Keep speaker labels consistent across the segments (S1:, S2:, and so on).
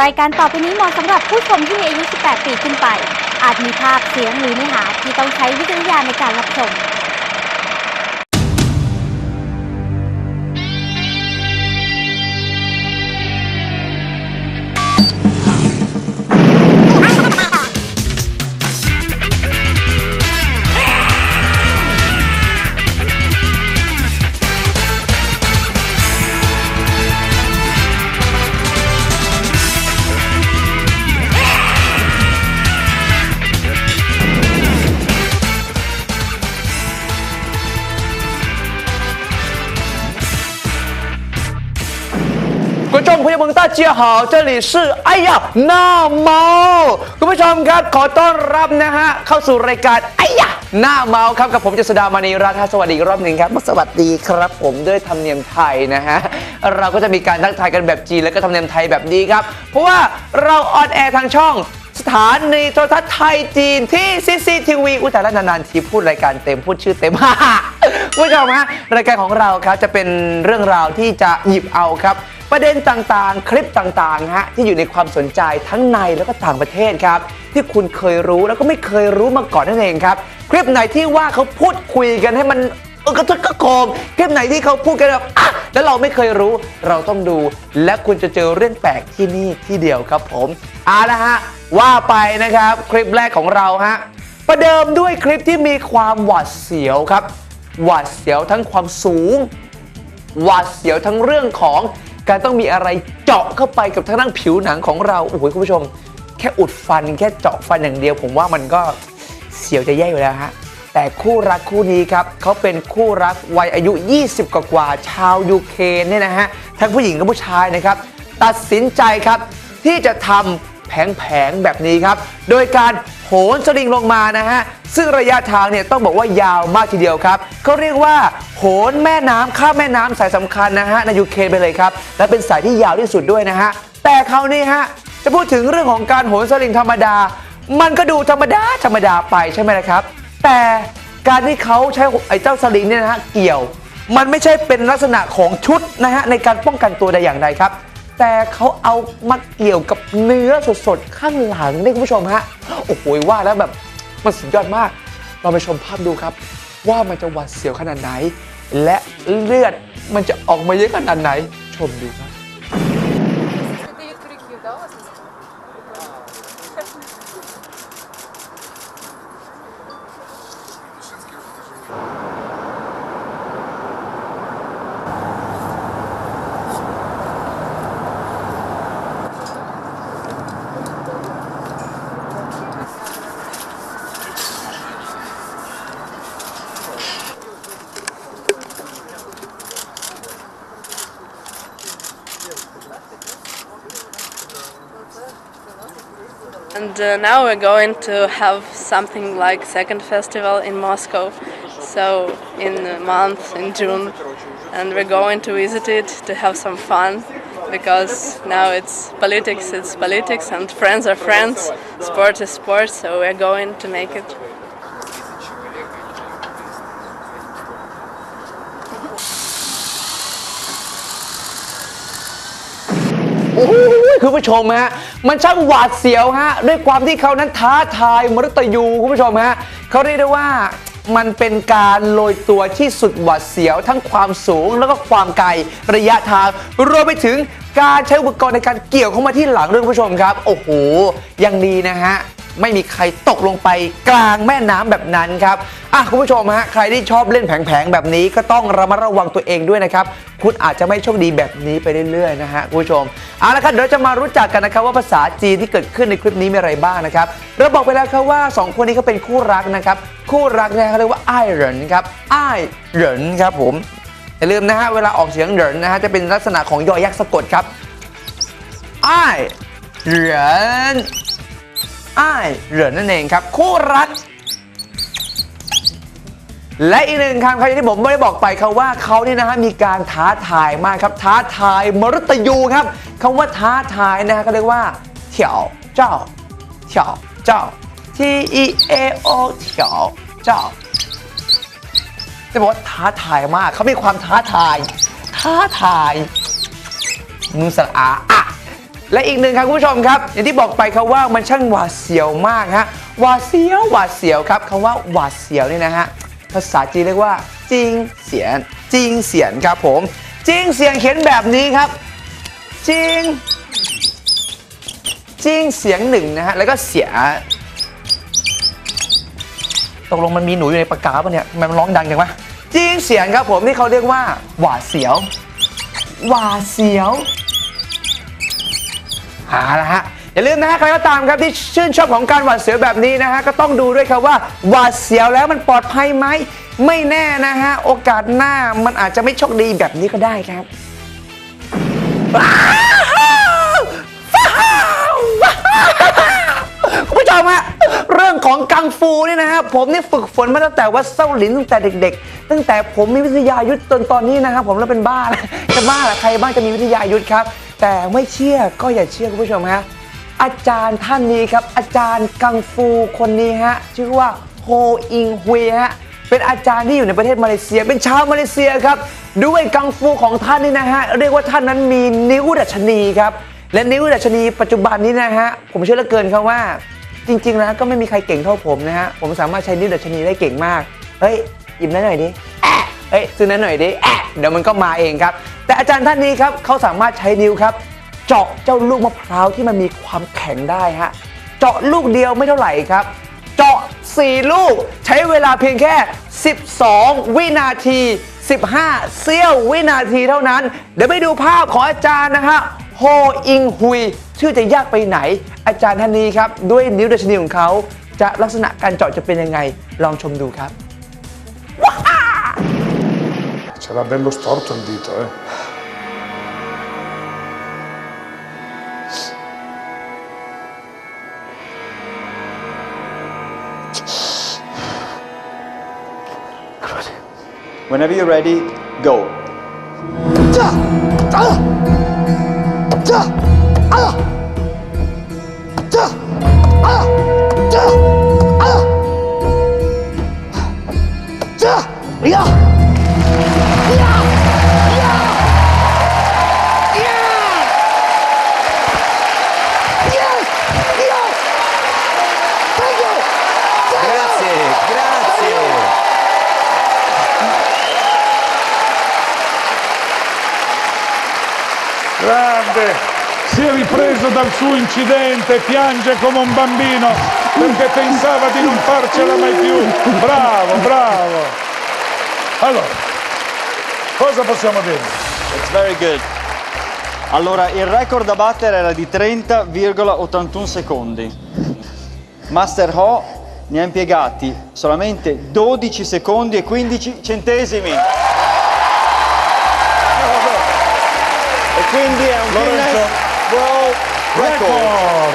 S1: รายการต่อไปนี้เหมาะสำหรับผู้ชมที่มีอายุ 18 ปีขึ้นไป อาจมีภาพเสียงหรือเนื้อหาที่ต้องใช้วิจารณญาณในการรับชม
S2: 朋友们，大家好，这里是哎呀หน้าเมาคุณผู้ชมครับ ขอต้อนรับนะฮะ เข้าสู่รายการไอ้ยะหน้าเมาครับ กับผมจษดามานีรัตสวัสดีรอบหนึ่งครับ สวัสดีครับ ผมด้วยธรรมเนียมไทยนะฮะ เราก็จะมีการทักทายกันแบบจีนแล้วก็ธรรมเนียมไทยแบบนี้ครับ เพราะว่าเราออนแอร์ทางช่อง สถานีโทรทัศน์ไทยจีนที่ซีซีทีวีอุยตส่าห์นานๆทีพูดรายการเต็มพูดชื่อเต็ม คุณผู้ชมฮะรายการของเราครับจะเป็นเรื่องราวที่จะหยิบเอาครับ ประเด็นต่างๆ คลิปต่างๆฮะที่อยู่ในความสนใจทั้งในแล้วก็ต่างประเทศครับ ที่คุณเคยรู้แล้วก็ไม่เคยรู้มาก่อนนั่นเองครับ คลิปไหนที่ว่าเขาพูดคุยกันให้มันเออกระทึกกระโคมคลิปไหนที่เขาพูดกันแบบอะแล้วเราไม่เคยรู้เราต้องดู และคุณจะเจอเรื่องแปลกที่นี่ที่เดียวครับผมเอาละฮะว่าไปนะครับคลิปแรกของเราฮะประเดิมด้วยคลิปที่มีความหวาดเสียวครับ หวาดเสียวทั้งความสูง หวาดเสียวทั้งเรื่องของ การต้องมีอะไรเจาะเข้าไปกับทางด้านผิวหนังของเราโอ้โหคุณผู้ชม แค่อุดฟันแค่เจาะฟันอย่างเดียว ผมว่ามันก็เสียวจะแย่อยู่แล้วฮะแต่คู่รักคู่นี้ครับเขาเป็นคู่รักวัยอายุ 20 กว่ากว่าชาวยูเครนเนี่ยนะฮะทั้งผู้หญิงกับผู้ชายนะครับตัดสินใจครับที่จะทำ แผงๆแบบนี้ครับ โดยการโหนสลิงลงมานะฮะ ซึ่งระยะทางเนี่ยต้องบอกว่ายาวมากทีเดียวครับเขาเรียกว่า โหนแม่น้ำข้ามแม่น้ำสายสำคัญนะฮะในยูเครนไปเลยครับ และเป็นสายที่ยาวที่สุดด้วยนะฮะ แต่คราวนี้ฮะจะพูดถึงเรื่องของการโหนสลิงธรรมดา มันก็ดูธรรมดาธรรมดาไปใช่ไหมละครับ แต่การที่เขาใช้ไอ้เจ้าสลิงเนี่ยนะฮะเกี่ยว มันไม่ใช่เป็นลักษณะของชุดนะฮะในการป้องกันตัวใดอย่างใดครับ แต่เขาเอามาเกี่ยวกับเนื้อสดๆ ข้างหลังนี่คุณผู้ชมฮะ โอ้โหว่าแล้วแบบมันสุดยอดมาก เราไปชมภาพดูครับ ว่ามันจะหวาดเสียวขนาดไหน และเลือดมันจะออกมาเยอะขนาดไหน ชมดูครับ
S3: And uh, now we're going to have something like second festival in Moscow. So in a month in June, and we're going to visit it to have some fun because now it's politics, it's politics, and friends are friends, sport is sport. So we're going to make it.
S2: โอ้ยคุณผู้ชมฮะมันช่างหวาดเสียวฮะด้วยความที่เขานั้นท้าทายมรุตยูคุณผู้ชมฮะเขาเรียกได้ว่ามันเป็นการโรยตัวที่สุดหวาดเสียวทั้งความสูงแล้วก็ความไกลระยะทางรวมไปถึงการใช้อุปกรณ์ในการเกี่ยวเข้ามาที่หลังด้วยคุณผู้ชมครับ โอ้โหยังดีนะฮะ ไม่มีใครตกลงไปกลางแม่น้ำแบบนั้นครับอะคุณผู้ชมฮะใครที่ชอบเล่นแผงๆแบบนี้ก็ต้องระมัดระวังตัวเองด้วยนะครับ คุณอาจจะไม่โชคดีแบบนี้ไปเรื่อยๆนะฮะคุณผู้ชมเอาละครับเดี๋ยวเราจะมารู้จักกันนะครับว่าภาษาจีนที่เกิดขึ้นในคลิปนี้มีอะไรบ้างนะครับเราบอกไปแล้วครับว่า 2 คนนี้เขาเป็นคู่รักนะครับคู่รักเนี่ยเขาเรียกว่าอ้ายเหรินครับอ้ายเหรินครับผมอย่าลืมนะฮะเวลาออกเสียงเหรินนะฮะจะเป็นลักษณะของยอยักษ์สะกดครับอ้ายเหริน อ้ายเหรินนั่นเองครับ คู่รัก และอีกหนึ่งคำครับที่ผมไม่ได้บอกไปครับว่าเขานี่นะฮะมีการท้าทายมากครับ ท้าทายมรุตยูครับคำว่าท้าทายนะฮะก็เรียกว่าเถียวเจ้าเถียวเจ้า T E A O เถียวเจ้าจะบอกว่าท้าทายมากเขามีความท้าทาย ท้าทายนูสระอา และอีกหนึ่งครับคุณผู้ชมครับ อย่างที่บอกไปครับว่ามันช่างหวาดเสียวมากฮะหวาดเสียวหวาดเสียวครับคำว่าหวาดเสียวนี่นะฮะภาษาจีนเรียกว่าจิงเสียนจิงเสียนครับผมจิงเสียนเขียนแบบนี้ครับจิงจิงเสียงหนึ่งนะฮะแล้วก็เสียตกลงมันมีหนูอยู่ในปากกาปะเนี่ยมมันร้องดังจังวะจิงเสียงครับผมที่เขาเรียกว่า หวาดเสียว หวาดเสียว หาละฮะอย่าลืมนะฮะใครก็ตามครับที่ชื่นชอบของการหวาดเสียวแบบนี้นะฮะก็ต้องดูด้วยครับว่าหวาดเสียวแล้วมันปลอดภัยไหมไม่แน่นะฮะโอกาสหน้ามันอาจจะไม่โชคดีแบบนี้ก็ได้ครับคุณผู้ชมฮะเรื่องของกังฟูนี่นะฮะผมนี่ฝึกฝนมาตั้งแต่วัดเส้าหลินตั้งแต่เด็ก ๆ ตั้งแต่ผมมีวิทยายุทธ์จนตอนนี้นะครับผมแล้วเป็นบ้าแล้วจะบ้าเหรอใครบ้างจะมีวิทยายุทธ์ครับ แต่ไม่เชื่อก็อย่าเชื่อคุณผู้ชมฮะอาจารย์ท่านนี้ครับ อาจารย์กังฟูคนนี้ฮะชื่อว่าโฮอิงฮุยฮะเป็นอาจารย์ที่อยู่ในประเทศมาเลเซีย เป็นชาวมาเลเซียครับ ด้วยกังฟูของท่านนี่นะฮะเรียกว่าท่านนั้นมีนิ้วดัชนีครับและนิ้วดัชนีปัจจุบันนี้นะฮะผมเชื่อเหลือเกินครับว่า จริงๆแล้วก็ไม่มีใครเก่งเท่าผมนะฮะผมสามารถใช้นิ้วดัชนีได้เก่งมากเฮ้ยหยิบนั้นหน่อยดิเฮ้ยซื้อนั้นหน่อยดิเดี๋ยวมันก็มาเองครับ แต่อาจารย์ท่านนี้ครับเขาสามารถใช้นิ้วครับ เจาะเจ้าลูกมะพร้าวที่มันมีความแข็งได้ฮะเจาะลูกเดียวไม่เท่าไหร่ครับ เจาะ 4 ลูกใช้เวลาเพียงแค่ 12 วินาที 15 เสี้ยววินาทีเท่านั้น เดี๋ยวไปดูภาพของอาจารย์นะฮะโฮอิงฮุย ชื่อจะยากไปไหน อาจารย์ท่านนี้ครับ ด้วยนิ้วดัชนีของเขาจะลักษณะการเจาะจะเป็นยังไง ลองชมดูครับ
S4: C'era bello storto il dito, eh.
S5: Whenever you're ready, go. Ah! Ah!
S4: Ah! Ah! Ah! Ah! Ripreso dal suo incidente, piange come un bambino perché pensava di non farcela mai più. Bravo, bravo. Allora, cosa possiamo dire?
S5: It's very good. Allora, il record da battere era di 30,81 secondi. Master Ho ne ha impiegati solamente 12 secondi e 15 centesimi. E quindi è un
S4: Lorenzo.
S5: Guinness World Record.
S4: Record!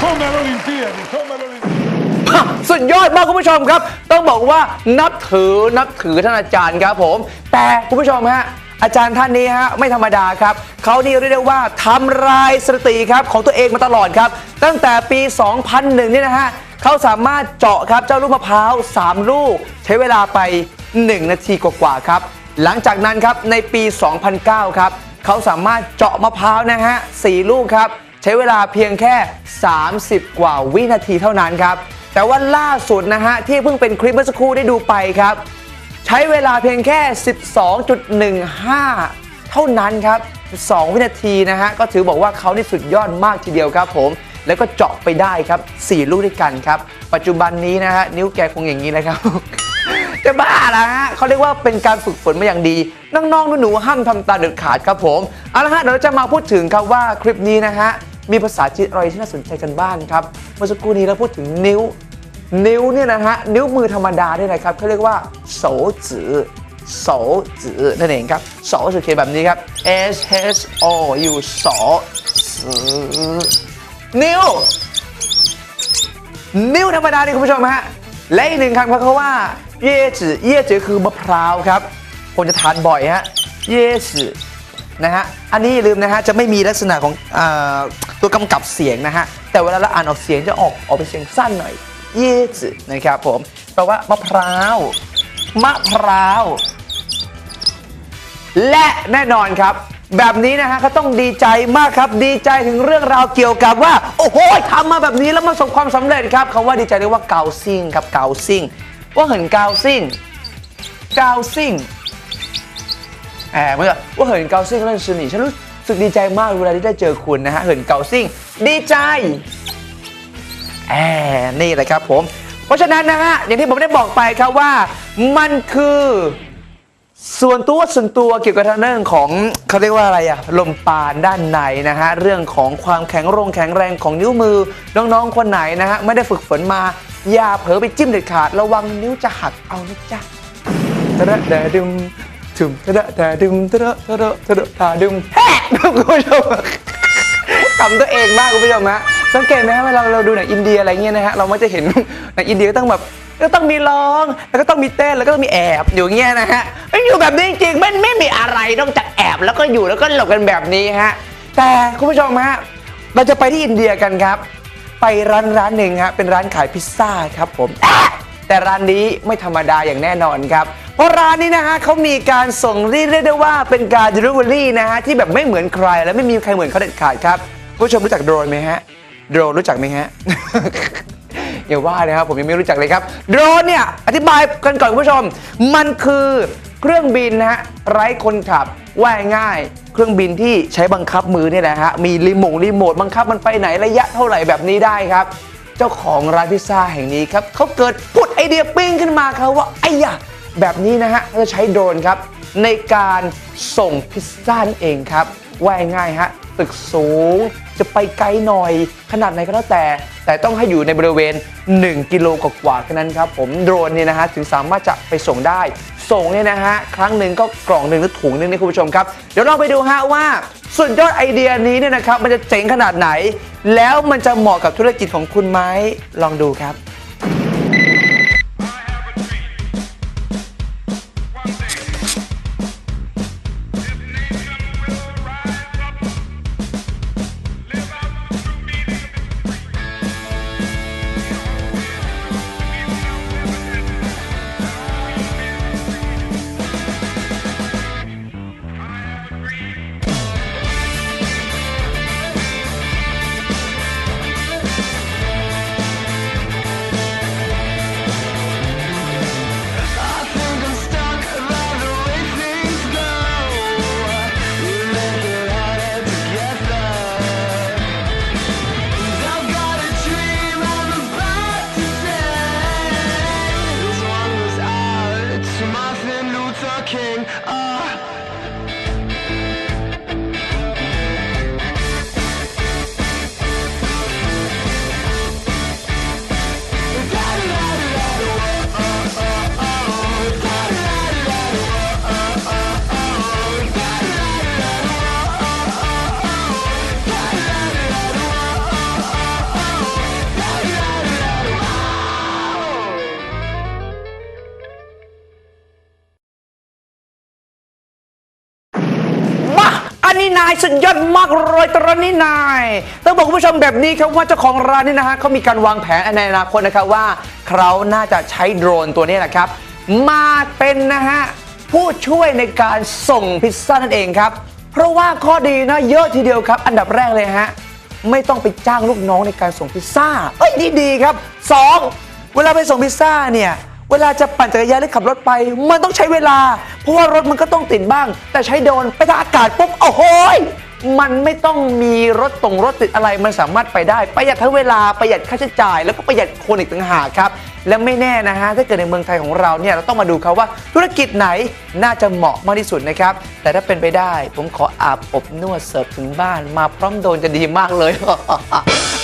S4: Come alle Olimpiadi, come alle Olimpiadi.
S2: สุดยอดมากคุณผู้ชมครับ ต้องบอกว่านับถือนับถือท่านอาจารย์ครับผม แต่คุณผู้ชมฮะอาจารย์ท่านนี้ฮะไม่ธรรมดาครับเขานี่เรียกได้ว่าทำลายสถิติครับของตัวเองมาตลอดครับ ตั้งแต่ปี 2001นี่นะฮะเขาสามารถเจาะครับเจ้าลูกมะพร้าว 3 ลูก ใช้เวลาไป 1 นาทีกว่าๆครับ หลังจากนั้นครับในปี 2009 ครับเขาสามารถเจาะมะพร้าวนะฮะ4ลูกครับ ใช้เวลาเพียงแค่ 30 กว่าวินาทีเท่านั้นครับ แต่ว่าล่าสุดนะฮะที่เพิ่งเป็นคลิปเมื่อสักครู่ได้ดูไปครับ ใช้เวลาเพียงแค่ 12.15 เท่านั้นครับ 2 วินาทีนะฮะก็ถือบอกว่าเขานี่สุดยอดมากทีเดียวครับผมแล้วก็เจาะไปได้ครับ 4 ลูกด้วยกันครับ ปัจจุบันนี้นะฮะนิ้วแกคงอย่างนี้เลยครับ จะบ้าละฮะเขาเรียกว่าเป็นการฝึกฝนมาอย่างดี น้องๆหนูๆห้ามทำตามเด็ดขาดครับผมเอาละฮะเดี๋ยวเราจะมาพูดถึงครับว่าคลิปนี้นะฮะมีภาษาจีนอะไรที่น่าสนใจกันบ้างครับเมื่อสักครู่นี้เราพูดถึงนิ้ว นิ้วเนี่ยนะฮะนิ้วมือธรรมดาเนี่ยนะครับเขาเรียกว่าโสจือโสจือนั่นเองครับโสจือเขียนแบบนี้ครับ S H O U โสจือนิ้ว นิ้วธรรมดานี่คุณผู้ชมฮะและอีกหนึ่งคำครับเขาว่า เย่จือเย่จือคือมะพร้าวครับผมจะทานบ่อยฮะเย่จือนะฮะอันนี้อย่าลืมนะฮะจะไม่มีลักษณะของอตัวกำกับเสียงนะฮะแต่เวลาเราอ่านออกเสียงจะออกออกเป็นเสียงสั้นหน่อยเย่จือนะครับผมแปลว่ามะพร้าวมะพร้าว และแน่นอนครับ แบบนี้นะฮะเขาต้องดีใจมากครับ ดีใจถึงเรื่องราวเกี่ยวกับว่า โอ้โหทำมาแบบนี้แล้วประสบความสำเร็จครับคำว่าดีใจเรียกว่าเกาซิ่งครับเกาซิ่ง ว่าเหินเกาซิ่งเกาซิ่งแหมเมื่อว่าเหินเกาซิ่งเรื่องชื่อหนีฉันรู้สึกดีใจมากเวลาที่ได้เจอคุณนะฮะเหินเกาซิ่งดีใจแอบนี่แหละครับผม เพราะฉะนั้นนะฮะอย่างที่ผมได้บอกไปครับว่ามันคือ ส่วนตัวส่วนตัวเกี่ยวกับทางเรื่องของเขาเรียกว่าอะไรอะลมปานด้านในนะฮะเรื่องของความแข็งรงแข็งแรงของนิ้วมือน้องๆคนไหนนะฮะไม่ได้ฝึกฝนมา อย่าเผลอไปจิ้มเด็ดขาด ระวังนิ้วจะหักเอานะจ๊ะตระดะดึมถึมตระดะดึมตะระตะระตะระดะดึมแฮะคุณผู้ชมขำตัวเองมากคุณผู้ชมฮะสังเกตไหมฮะเวลาเราดูหนังอินเดียอะไรเงี้ยนะฮะเรามักจะเห็นหนังอินเดียต้องแบบก็ต้องมีร้อง แล้วก็ต้องมีเต้น แล้วก็ต้องมีแอบอยู่เงี้ยนะฮะอ้ยอยู่แบบนี้จริงๆมันไม่มีอะไรนอกจากแอบแล้วก็อยู่แล้วก็หลบกันแบบนี้ฮะแต่คุณผู้ชมฮะเราจะไปที่อินเดียกันครับ ไปร้านร้านหนึ่งฮะเป็นร้านขายพิซซ่าครับผม แต่ร้านนี้ไม่ธรรมดาอย่างแน่นอนครับ เพราะร้านนี้นะฮะเขามีการส่งรีดเรียกได้ว่าเป็นการ delivery นะฮะที่แบบไม่เหมือนใครและไม่มีใครเหมือนเขาเด็ดขาดครับคุณผู้ชมรู้จักโดรนไหมฮะโดรนรู้จักไหมฮะ อย่าว่านะครับผมยังไม่รู้จักเลยครับ โดรนเนี่ยอธิบายกันก่อนคุณผู้ชม มันคือ เครื่องบินนะฮะไร้คนขับว่ายง่าย เครื่องบินที่ใช้บังคับมือเนี่ยแหละฮะมีรีโมทรีโมทบังคับมันไปไหนระยะเท่าไหร่แบบนี้ได้ครับ เจ้าของร้านพิซซ่าแห่งนี้ครับเขาเกิดพุดไอเดียปิ้งขึ้นมาครับว่าไอ้ยะแบบนี้นะฮะเขาจะใช้โดรนครับ ในการส่งพิซซ่านั่นเองครับว่ายง่ายฮะตึกสูงจะไปไกลหน่อย ขนาดไหนก็แล้วแต่ แต่ต้องให้อยู่ในบริเวณ 1 กิโลกว่าๆแค่นั้นครับ ผมโดรนเนี่ยนะฮะถึงสามารถจะไปส่งได้ ส่งเนี่ยนะฮะครั้งหนึ่งก็กล่องหนึ่งหรือถุงหนึ่งนี่คุณผู้ชมครับ เดี๋ยวลองไปดูฮะว่าสุดยอดไอเดียนี้เนี่ยนะครับมันจะเจ๋งขนาดไหน แล้วมันจะเหมาะกับธุรกิจของคุณไหมลองดูครับ นายสุดยอดมากเลยตอนนี้นายต้องบอกคุณผู้ชมแบบนี้ครับว่าเจ้าของร้านนี่นะฮะเขามีการวางแผนในอนาคตนะครับว่าเขาน่าจะใช้โดรนตัวนี้นะครับ มาเป็นนะฮะผู้ช่วยในการส่งพิซซ่านั่นเองครับ เพราะว่าข้อดีนะเยอะทีเดียวครับ อันดับแรกเลยฮะไม่ต้องไปจ้างลูกน้องในการส่งพิซซ่า เอ้ยนี่ดีครับสองเวลาไปส่งพิซซ่าเนี่ย เวลาจะปั่นจักรยานหรือขับรถไป มันต้องใช้เวลา เพราะว่ารถมันก็ต้องติดบ้าง แต่ใช้โดรนไปทางอากาศปุ๊บโอ้โหยมันไม่ต้องมีรถตรงรถติดอะไรมันสามารถไปได้ ประหยัดทั้งเวลาประหยัดค่าใช้จ่าย แล้วก็ประหยัดคนอีกต่างหากครับ และไม่แน่นะฮะถ้าเกิดในเมืองไทยของเราเนี่ยเราต้องมาดูครับว่าธุรกิจไหนน่าจะเหมาะมากที่สุดนะครับ แต่ถ้าเป็นไปได้ ผมขออาบอบนวดเสิร์ฟถึงบ้านมาพร้อมโดนจะดีมากเลย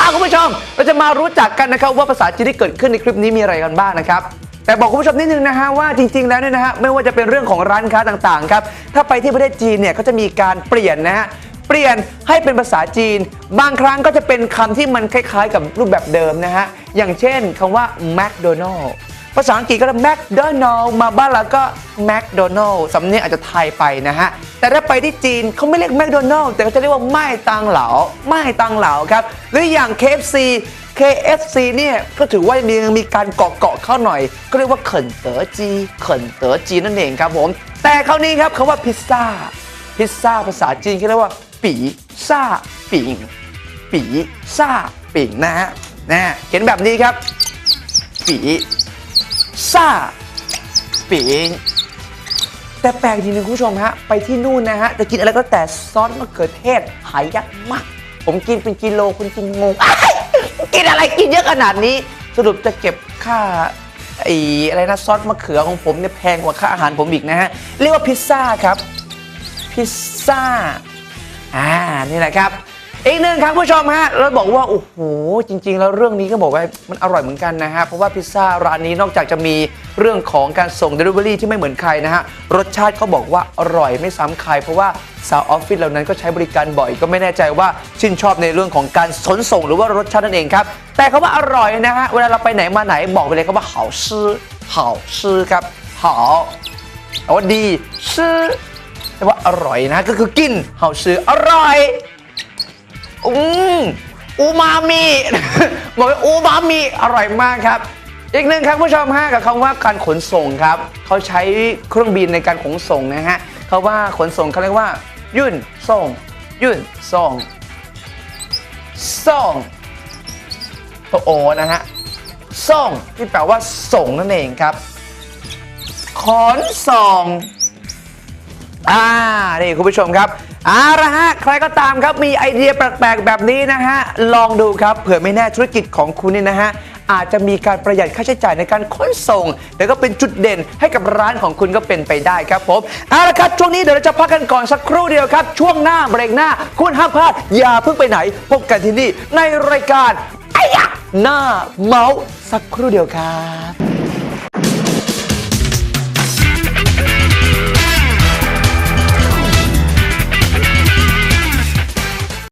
S2: อะคุณผู้ชมเราจะมารู้จักกันนะครับว่าภาษาจีนที่เกิดขึ้นในคลิปนี้มีอะไรกันบ้างนะครับ แต่บอกคุณผู้ชมนิดนึงนะฮะว่าจริง ๆ แล้วเนี่ยนะฮะไม่ว่าจะเป็นเรื่องของร้านค้าต่างๆครับถ้าไปที่ประเทศจีนเนี่ยก็จะมีการเปลี่ยนนะฮะเปลี่ยนให้เป็นภาษาจีน บางครั้งก็จะเป็นคำที่มันคล้าย ๆ กับรูปแบบเดิมนะฮะอย่างเช่นคำว่า McDonald ภาษาอังกฤษก็แมคโดนัลมาบ้านเราก็แมคโดนัลสำเนียงอาจจะไทยไปนะฮะ แต่ถ้าไปที่จีนเขาไม่เรียกแมคโดนัลแต่เขาจะเรียกว่าไม่ตังเหลาไม่ตังเหลาครับ หรืออย่าง KFC KFC เนี่ยก็ถือว่ามีมีการเกาะเกาะเข้าหน่อย ก็เรียกว่าเขินเต๋อจีเขินเต๋อจีนั่นเองครับผม แต่คราวนี้ครับคาว่าพิซซ่าพิซซ่าภาษาจีนเขาเรียกว่า ปีซ่าปิงปีซ่าปิงนะฮะนะเขียนแบบนี้ครับ ปี ซ่าปิงแต่แปลกจริงๆคุณผู้ชมฮะ ไปที่นู่นนะฮะ จะกินอะไรก็แต่ซอสมะเขือเทศหายากมาก ผมกินเป็นกิโลคุณกินงงกินอะไรกินเยอะขนาดนี้ สรุปจะเก็บค่าไอ้อะไรนะซอสมะเขือของผมเนี่ยแพงกว่าค่าอาหารผมอีกนะฮะ เรียกว่าพิซซ่าครับ พิซซ่าอ่านี่แหละครับ อีกหนึ่งครับผู้ชมฮะ เราบอกว่า โอ้โห จริง ๆ แล้วเรื่องนี้ก็บอกว่ามันอร่อยเหมือนกันนะฮะ เพราะว่าพิซซ่าร้านนี้นอกจากจะมีเรื่องของการส่ง Delivery ที่ไม่เหมือนใครนะฮะ รสชาติเขาบอกว่าอร่อยไม่ซ้ำใคร เพราะว่าสาวออฟฟิศเหล่านั้นก็ใช้บริการบ่อย ก็ไม่แน่ใจว่าชื่นชอบในเรื่องของการขนส่งหรือว่ารสชาตินั่นเองครับ แต่คาว่าอร่อยนะฮะ เวลาเราไปไหนมาไหนบอกไปเลยครับว่า好吃好吃ครับ好แต่ว่าดีชื่อ แต่ว่าอร่อยนะก็คือกินเห่าซื้ออร่อย อืมอูมามิบอกว่าอูมามิอร่อยมากครับ อีกหนึ่งครับผู้ชมฮะกับคำว่าการขนส่งครับเขาใช้เครื่องบินในการขนส่งนะฮะเขาว่าขนส่งเขาเรียกว่า ยุ่นส่ง ยุ่นส่งส่งตัวโอนะฮะส่งที่แปลว่าส่งนั่นเองครับขนส่งอ่านี่คุณผู้ชมครับ เอาละฮะ ใครก็ตามครับมีไอเดียแปลกๆแบบนี้นะฮะ ลองดูครับเผื่อไม่แน่ธุรกิจของคุณนี่นะฮะ อาจจะมีการประหยัดค่าใช้จ่ายในการขนส่ง แต่ก็เป็นจุดเด่นให้กับร้านของคุณก็เป็นไปได้ครับผมเอาละครับ ช่วงนี้เดี๋ยวเราจะพักกันก่อนสักครู่เดียวครับ ช่วงหน้าเบรกหน้า คุณห้ามพลาด อย่าเพิ่งไปไหน พบกันที่นี่ในรายการไอ้ยะหน้าเมาส์สักครู่เดียวครับ